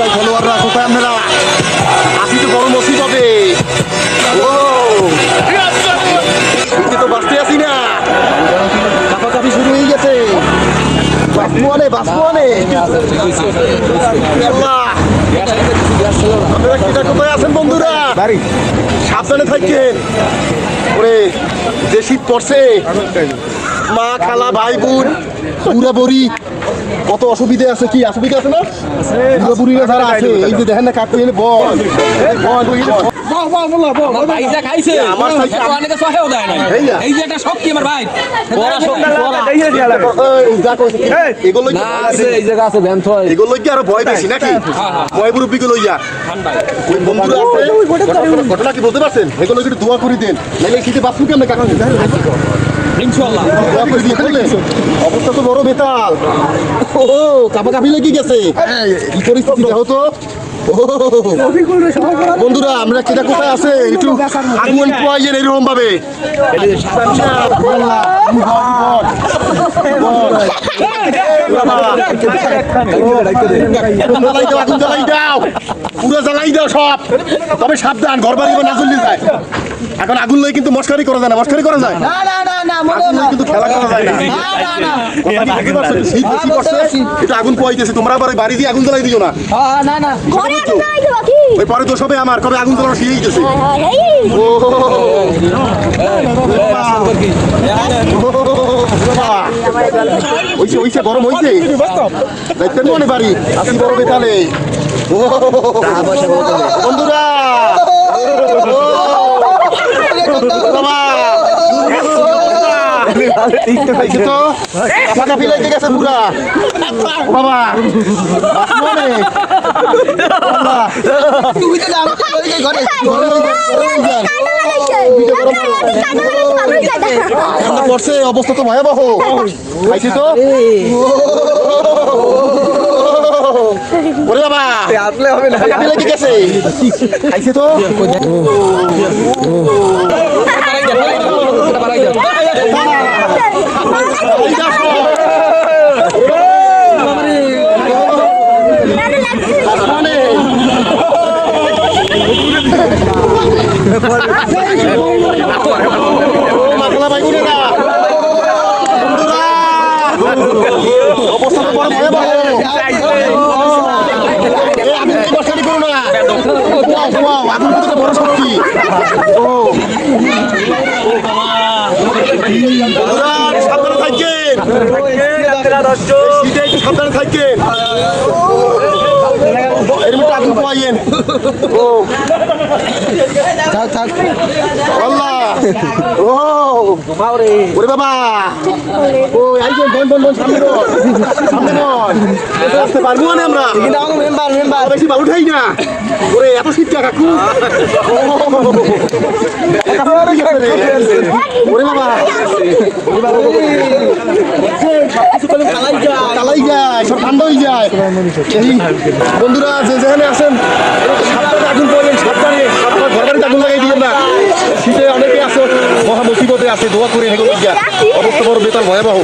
ও ফলোয়াররা কোথায় আপনারা আসি তো বড় মুসিবতে ও এদিকে তো বাঁচতে আসি না কাপাকাপি শুরু হয়ে গেছে বাঁচবো অনে বাঁচবো আপনারা কিটা কোথায় আছেন বন্ধুরা? সাবধানে থাকেন ওরে যে শীত পড়ছে। মা খালা ভাই বোন পুরা বড়ি। কত অসুবিধে আছে কি? অসুবিধা আছে না? পুরা বুড়িরা যারা আছে এই যে দেখেন না কাকু এনে বল। বল বল ভাইজা খাইছে আমার সাইকেল- এত অনেকে সহেও দেয় নাই এই না। এই যে একটা শক্তি আমার ভাই এই, যা কইছে কি? এগুলো কি- না আছে এই জায়গা আছে ভ্যান থয় এগুলো কি আরও ভয় বেশি নাকি ভয় ইয়া ওই বন্ধুরা আছে ঘটনা- কি বলতে পারছেন এগুলো একটু দোয়া করে দেন নাহলে শীতে বাঁচবো কেমন কাকু ইনশাআল্লাহ অবস্থা তো বড় বেতাল ও কাপা কাপি লেগে গেছে কি পরিস্থিতি দেখো তো বন্ধুরা আমরা কেটা কোথায় আছে? একটু আগুন প্রয়োজন এরকম ভাবে আগুন জ্বালাই দাও আগুন জ্বালাই দাও পুরো জ্বালাই দাও সব তবে সাবধান ঘর বাড়ি না চললে যায় এখন আগুন লই কিন্তু মস্কারি করা যায় না মস্কারি করা যায় না না না না আগুন লই কিন্তু খেলা করা যায় না না না না বেশি আগুন পোয়াইতেছে তোমরা আবার বাড়ি দিয়ে আগুন জ্বালাই দিও না হ্যাঁ, না না ঘরে আগুন জ্বালাই দেবো কি? ওই পরে তো সবে আমার কবে আগুন জ্বালানো শিখেই গেছে ওইছে ওইছে গরম হইছে দেখতে নো বাড়ি আসি বড় বেতালে ও বন্ধুরা বাবা আসমানে বাবা তুই তো জানো তো ওই যে ঘরে গরম হয়ে যায়, গরম হয়ে যায়। ঠান্ডা লাগাইছে। ঠান্ডা লাগাইছে, বাবুর গায়ে ঠান্ডা পড়ছে অবস্থা তো ভয়াবহ। খাইছি তো। ওরে বাবা। আসলে হবে না। কাপি লেগে গেছে? খাইছে তো। এই। দেখো, ঠান্ডা লাগছে। আসমানে। ও মাখলা বাইগুনেরা বন্ধুরা অবস্থা তো বড় ভয়াবহ এই বসানি করো না। কিন্তু একটা বড় শক্তি। ও সাবধানে থাকবেন সাবধানে থাকবেন এর মধ্যে আগুন পাইয়েন ও। আল্লাহ। ও ওরে বাবা ও আইছেন বন বন বন সামনে বন সামনে বেশি বাবু ঠাই না ওরে এত শীত কা কাকু রে। ওরে চালাই যায় সব ঠান্ডা হয়ে যায় বন্ধুরা যে যেখানে আছেন দোয়া করি এগুলো অবস্থা বড় বেতাল ভয়াবহ।